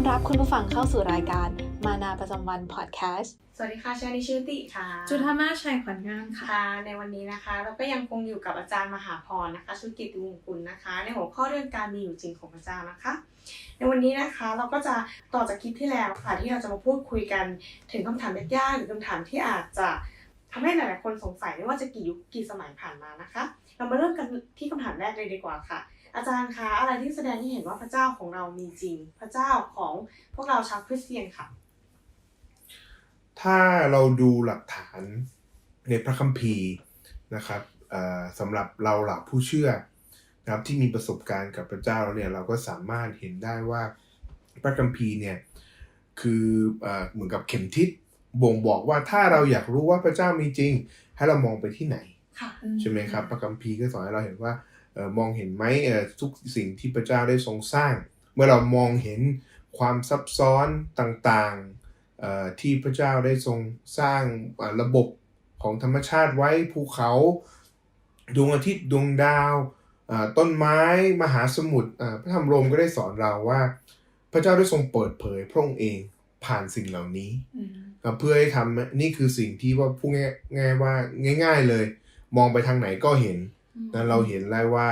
อนรับคุณผู้ฟังเข้าสู่รายการมานาประจำวันพอดแคสต์ สวัสดีค่ะชานิชื่อติค่ะ จุธามาชัยขวัญงามค่ะค่ะในวันนี้นะคะ เราก็ยังคงอยู่กับอาจารย์มหาพรนะคะ ชุกิตติวงศ์กุลนะคะ ในหัวข้อเรื่องการมีอยู่จริงของพระเจ้านะคะ ในวันนี้นะคะเราก็จะต่อจากคลิปที่แล้วค่ะที่เราจะมาพูดคุยกันถึงคำถามยากๆหรือคำถามที่อาจจะทำให้หลายๆคนสงสัยไม่ว่าจะกี่ยุคกี่สมัยผ่านมานะคะ เรามาเริ่มกันที่คำถามแรกเลยดีกว่าค่ะ อาจารย์คะอะไรที่แสดงให้เห็นว่าพระเจ้าของเรามีจริง พระเจ้าของพวกเราชาวคริสเตียนค่ะ ถ้าเราดูหลักฐานในพระคัมภีร์นะครับเอ่อสำหรับเราหลักผู้เชื่อนะครับที่มีประสบการณ์กับพระเจ้าแล้วเนี่ยเราก็สามารถเห็นได้ว่าพระคัมภีร์เนี่ยคือเอ่อเหมือนกับเข็มทิศบ่งบอกว่าถ้าเราอยากรู้ว่าพระเจ้ามีจริง ให้เรามองไปที่ไหนค่ะใช่ไหมครับพระคัมภีร์ก็สอนให้เราเห็นว่าเออ มองเห็นไหมเออทุกสิ่งที่พระเจ้าได้ทรงสร้าง เมื่อเรามองเห็นความซับซ้อนต่างๆเอ่อที่พระเจ้าได้ทรงสร้างอ่าระบบของธรรมชาติไว้ภูเขาดวงอาทิตย์ดวงดาวอ่าต้นไม้มหาสมุทรอ่าพระธรรมโรมก็ได้สอนเราว่า พระเจ้าได้ทรงเปิดเผยพระองค์เองผ่านสิ่งเหล่านี้ครับเพื่อให้ทำนี่คือสิ่งที่ว่าพูดง่ายๆว่าง่าย ๆเลย มองไปทางไหนก็เห็น นะเราเห็นได้ว่า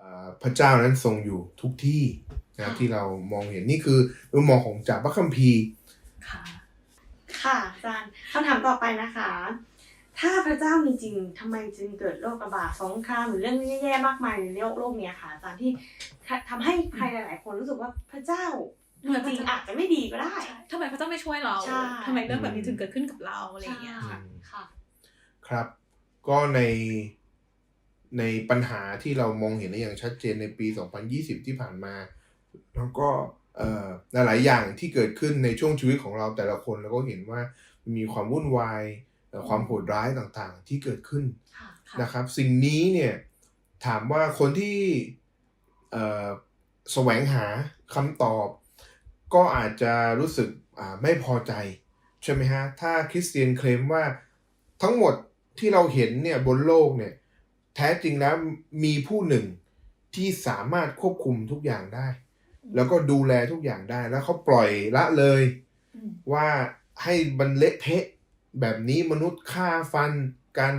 อ่าพระเจ้านั้นทรงอยู่ทุกที่นะครับที่เรามองเห็นนี่คือมุมมองของจากพระคัมภีร์ค่ะค่ะอาจารย์คำถามต่อไปนะคะ ถ้าพระเจ้ามีจริงทำไมจึงเกิดโรคระบาดสงครามหรือเรื่องแย่ๆมากมายในโลกโลกเนี้ยค่ะอาจารย์ที่ทำให้ใครหลายๆ คนรู้สึกว่าพระเจ้ามีจริงอาจจะไม่ดีก็ได้ใช่ทำไมพระเจ้าไม่ช่วยเราใช่ทำไมเรื่องแบบนี้ถึงเกิดขึ้นกับเราอะไรอย่างเงี้ยค่ะค่ะครับ ก็ใน ในปัญหาที่เรามองเห็นได้อย่างชัดเจนในปี 2020 ที่ผ่านมา แล้วก็เอ่อหลายๆอย่างที่เกิดขึ้นในช่วงชีวิตของเราแต่ละคนเราก็เห็นว่ามีความวุ่นวายเอ่อความโหดร้ายต่างๆ ที่เกิดขึ้นค่ะค่ะนะครับ สิ่งนี้เนี่ยถามว่าคนที่เอ่อแสวงหาคำตอบ ก็อาจจะรู้สึกอ่าไม่พอใจ ใช่ไหมฮะ ถ้าคริสเตียนเคลมว่าทั้งหมดที่เราเห็นเนี่ยบนโลกเนี่ยแท้จริงแล้วมีผู้หนึ่งที่สามารถควบคุมทุกอย่างได้ แล้วก็ดูแลทุกอย่างได้ แล้วเขาปล่อยละเลยอืมว่าให้มันเละเทะแบบนี้มนุษย์ฆ่าฟันกัน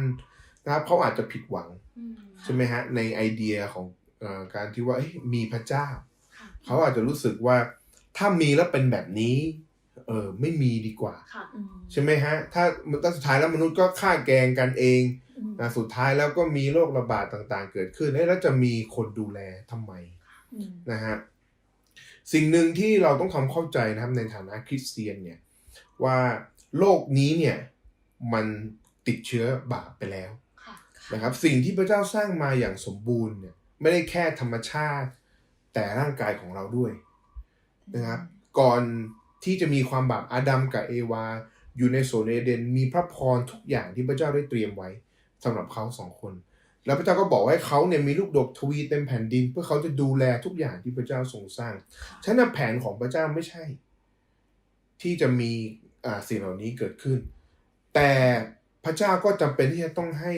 นะครับเขาอาจจะผิดหวังอืมใช่ไหมฮะ ในไอเดียของเออการที่ว่าเอ้ยมีพระเจ้าค่ะเขาอาจจะรู้สึกว่าถ้ามีแล้วเป็นแบบนี้เออไม่มีดีกว่าค่ะอืมใช่ไหมฮะ ถ้าถ้าสุดท้ายแล้วมนุษย์ก็ฆ่าแกล้งกันเองอืมนะสุดท้ายแล้วก็มีโรคระบาดต่างๆ เกิดขึ้นเอ๊ะแล้วจะมีคนดูแลทำไมอืมนะฮะสิ่งหนึ่งที่เราต้องทำเข้าใจนะครับในฐานะคริสเตียนเนี่ยว่าโลกนี้เนี่ยมันติดเชื้อบาปไปแล้วค่ะนะครับสิ่งที่พระเจ้าสร้างมาอย่างสมบูรณ์เนี่ยไม่ได้แค่ธรรมชาติแต่ร่างกายของเราด้วยนะครับก่อน ที่จะมีความบาปอาดัมกับเอวา อยู่ในโซนเอเดน มีพระพรทุกอย่างที่พระเจ้าได้เตรียมไว้สำหรับเขาสองคน แล้วพระเจ้าก็บอกให้เขาเนี่ยมีลูกดกทวีเต็มแผ่นดิน เพื่อเขาจะดูแลทุกอย่างที่พระเจ้าทรงสร้างฉะนั้นแผนของพระเจ้าไม่ใช่ ที่จะมีอ่าสิ่งเหล่านี้เกิดขึ้น แต่พระเจ้าก็จำเป็นที่จะต้องให้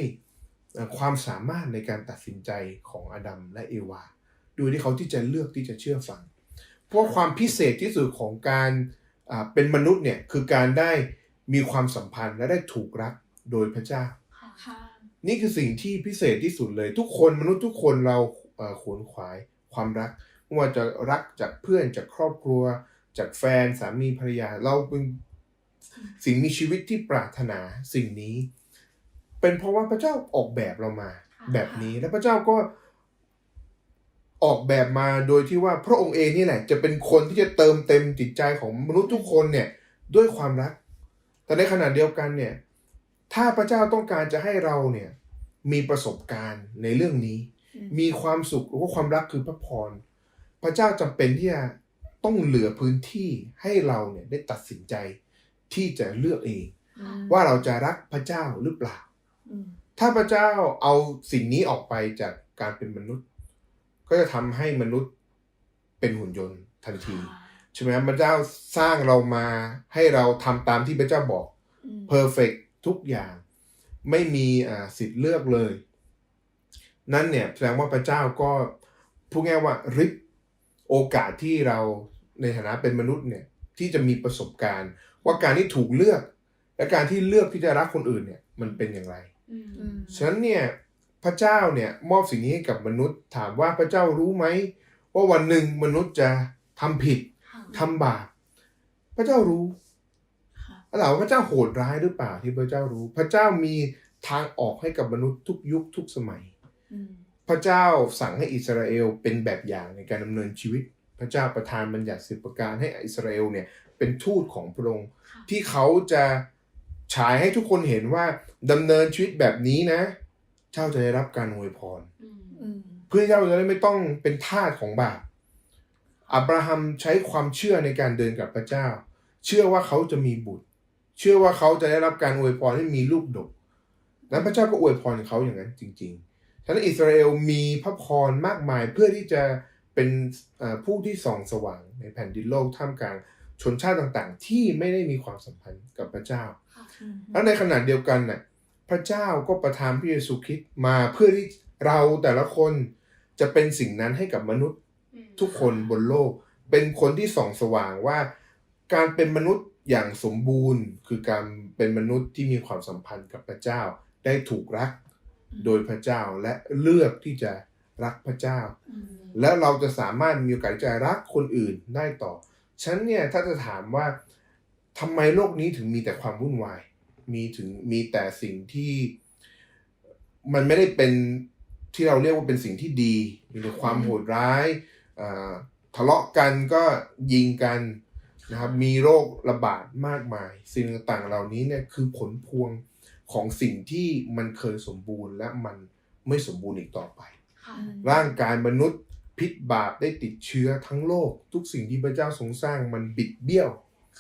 เอ่อความสามารถในการตัดสินใจของอาดัมและเอวา โดยที่เขาที่จะเลือกที่จะเชื่อฟัง เพราะความพิเศษที่สุดของการอ่าเป็นมนุษย์เนี่ยคือการได้มีความสัมพันธ์และได้ถูกรักโดยพระเจ้าค่ะค่ะนี่คือสิ่งที่พิเศษที่สุดเลย ทุกคนมนุษย์ทุกคนเราเอ่อขวนขวายความรักไม่ว่าจะรักจากเพื่อนจากครอบครัว จากแฟนสามีภรรยา เราเป็นสิ่งมีชีวิตที่ปรารถนาสิ่งนี้ เป็นเพราะว่าพระเจ้าออกแบบเรามาค่ะแบบนี้และพระเจ้าก็ ออกแบบมาโดยที่ว่าพระองค์เองนี่แหละ จะเป็นคนที่จะเติมเต็มจิตใจของมนุษย์ทุกคนเนี่ยด้วยความรัก แต่ในขณะเดียวกันเนี่ยถ้าพระเจ้าต้องการจะให้เราเนี่ยมีประสบการณ์ในเรื่องนี้อืมมีความสุขหรือว่าความรักคือพระพร พระเจ้าจำเป็นที่จะต้องเหลือพื้นที่ให้เราเนี่ยได้ตัดสินใจที่จะเลือกเองอืมว่าเราจะรักพระเจ้าหรือเปล่าอืมถ้าพระเจ้าเอาสิ่งนี้ออกไปจากการเป็นมนุษย์ ก็จะทำให้มนุษย์เป็นหุ่นยนต์ทันทีใช่ไหมพระเจ้าสร้างเรามาให้เราทำตามที่พระเจ้าบอกอืมเพอร์เฟกทุกอย่าง ไม่มีอ่าสิทธิ์เลือกเลย นั่นเนี่ยแสดงว่าพระเจ้าก็พูดง่ายว่าริบโอกาสที่เราในฐานะเป็นมนุษย์เนี่ยที่จะมีประสบการณ์ ว่าการที่ถูกเลือก และการที่เลือกที่จะรักคนอื่นเนี่ยมันเป็นอย่างไรอืมอืมฉะนั้นเนี่ย พระเจ้าเนี่ยมอบสิ่งนี้ให้กับมนุษย์ ถามว่าพระเจ้ารู้ไหมว่าวันหนึ่งมนุษย์จะทำผิดค่ะทำบาปพระเจ้ารู้ค่ะแล้วถามว่าพระเจ้าโหดร้ายหรือเปล่าที่พระเจ้ารู้ พระเจ้ามีทางออกให้กับมนุษย์ทุกยุคทุกสมัยอืมพระเจ้าสั่งให้อิสราเอลเป็นแบบอย่างในการดำเนินชีวิต พระเจ้าประทานบัญญัติสิบประการให้อิสราเอลเนี่ยเป็นทูตของพระองค์ค่ะที่เขาจะฉายให้ทุกคนเห็นว่าดำเนินชีวิตแบบนี้นะ เจ้าจะได้รับการอวยพรอืมอืมเพื่อเจ้าจะได้ไม่ต้องเป็นทาสของบาปอับราฮัมใช้ความเชื่อในการเดินกับพระเจ้า เชื่อว่าเขาจะมีบุตร เชื่อว่าเขาจะได้รับการอวยพรให้มีลูกดก นั้นพระเจ้าก็อวยพรเขาอย่างนั้นจริงๆฉะนั้นอิสราเอลมีพระพรมากมายเพื่อที่จะเป็นเอ่อผู้ที่ส่องสว่างในแผ่นดินโลกท่ามกลางชนชาติต่างๆ ที่ไม่ได้มีความสัมพันธ์กับพระเจ้าอืมแล้วในขณะเดียวกันน่ะพ ระเจ้าก็ประทานพระเยซูคริสต์มาเพื่อที่เราแต่ละคนจะเป็นสิ่งนั้นให้กับมนุษย์อืมทุกคนบนโลก เป็นคนที่ส่องสว่างว่า การเป็นมนุษย์อย่างสมบูรณ์ คือการเป็นมนุษย์ที่มีความสัมพันธ์กับพระเจ้า ได้ถูกรักโดยพระเจ้าและเลือกที่จะรักพระเจ้าอืมแล้วเราจะสามารถมีโอกาสที่จะรักคนอื่นได้ต่อฉะนันเนี่ยถ้าจะถามว่าทำไมโลกนี้ถึงมีแต่ความวุ่นวาย มีถึงมีแต่สิ่งที่มันไม่ได้เป็นที่เราเรียกว่าเป็นสิ่งที่ดีมีแต่ความโหดร้ายอ่าทะเลาะกันก็ยิงกันนะครับมีโรคระบาดมากมาย สิ่งต่างๆเหล่านี้เนี่ยคือผลพวงของสิ่งที่มันเคยสมบูรณ์และมันไม่สมบูรณ์อีกต่อไปค่ะร่างกายมนุษย์พิษบาปได้ติดเชื้อทั้งโลก ทุกสิ่งที่พระเจ้าทรงสร้างมันบิดเบี้ยว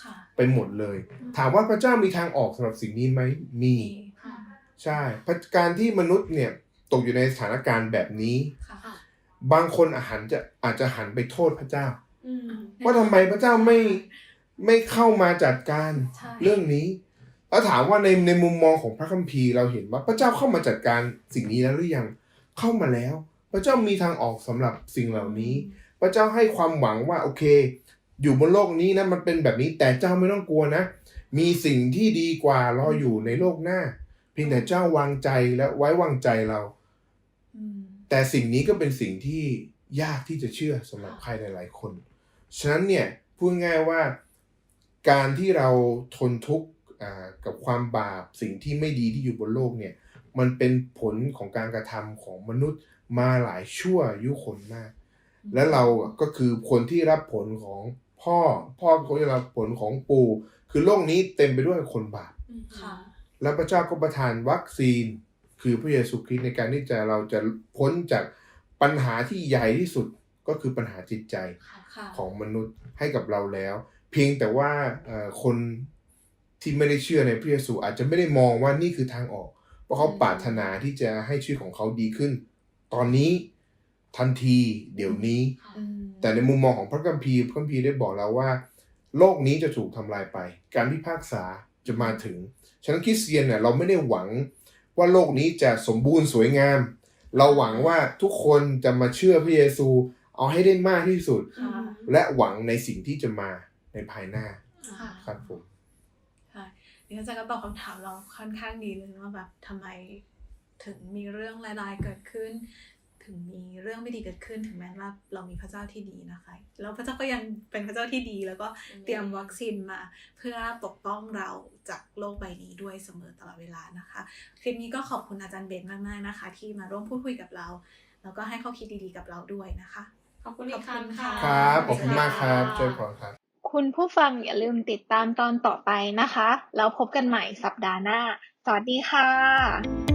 ค่ะ ไปหมดเลย ถามว่าพระเจ้ามีทางออกสำหรับสิ่งนี้ไหมมีมีค่ะใช่พระการที่มนุษย์เนี่ยตกอยู่ในสถานการณ์แบบนี้ค่ะค่ะบางคนอาจจะอาจจะหันไปโทษพระเจ้าอืมว่าทำไมพระเจ้าไม่ไม่เข้ามาจัดการใช่เรื่องนี้แล้วถามว่าในในมุมมองของพระคัมภีร์เราเห็นว่าพระเจ้าเข้ามาจัดการสิ่งนี้แล้วหรือยังเข้ามาแล้ว พระเจ้ามีทางออกสำหรับสิ่งเหล่านี้ พระเจ้าให้ความหวังว่าโอเค อยู่บนโลกนี้นะมันเป็นแบบนี้แต่เจ้าไม่ต้องกลัวนะ มีสิ่งที่ดีกว่ารออยู่ในโลกหน้า เพียงแต่เจ้าวางใจและไว้วางใจเราแต่สิ่งนี้ก็เป็นสิ่งที่ยากที่จะเชื่อสำหรับใครหลาย ๆ คน ฉะนั้นเนี่ยพูดง่ายว่าการที่เราทนทุกข์กับความบาปสิ่งที่ไม่ดีที่อยู่บนโลกเนี่ย มันเป็นผลของการกระทำของมนุษย์มาหลายชั่วยุคนมาก และเราก็คือคนที่รับผลของ พ่อพ่อก็จะรับผลของปู่คือโลกนี้เต็มไปด้วยคนบาปอืมค่ะแล้วพระเจ้าก็ประทานวัคซีน คือพระเยซูคริสต์ในการที่จะเราจะพ้นจากปัญหาที่ใหญ่ที่สุดก็คือปัญหาจิตใจค่ะค่ะของมนุษย์ให้กับเราแล้ว เพียงแต่ว่าเอ่อคนที่ไม่ได้เชื่อในพระเยซูอาจจะไม่ได้มองว่านี่คือทางออก เพราะเขาปรารถนาที่จะให้ชีวิตของเขาดีขึ้น ตอนนี้ ทันทีเดี๋ยวนี้อืมแต่ในมุมมองของพระคัมภีร์พระคัมภีร์ได้บอกแล้วว่า โลกนี้จะถูกทำลายไป การพิพากษาจะมาถึง ฉะนั้นคริสเตียนเนี่ยเราไม่ได้หวังว่าโลกนี้จะสมบูรณ์สวยงาม เราหวังว่าทุกคนจะมาเชื่อพระเยซู เอาให้ได้มากที่สุดค่ะและหวังในสิ่งที่จะมาในภายหน้าค่ะครับผมค่ะนี่อาจารย์ก็ตอบคำถามเราค่อนข้างดีเลยว่าแบบทำไมถึงมีเรื่องร้ายๆเกิดขึ้น ถึงมีเรื่องไม่ดีเกิดขึ้นถึงแม้ว่าเรามีพระเจ้าที่ดีนะคะ แล้วพระเจ้าก็ยังเป็นพระเจ้าที่ดี แล้วก็เตรียมวัคซีนมา เพื่อปกป้องเราจากโลกใบนี้ด้วยเสมอตลอดเวลานะคะ คลิปนี้ก็ขอบคุณอาจารย์เบนมากๆนะคะ ที่มาร่วมพูดคุยกับเรา แล้วก็ให้ข้อคิดดีๆกับเราด้วยนะคะ ขอบคุณอีกครั้งค่ะครับขอบคุณมากครับช่วยพอครับคุณผู้ฟังอย่าลืมติดตามตอนต่อไปนะคะ แล้วพบกันใหม่สัปดาห์หน้า สวัสดีค่ะ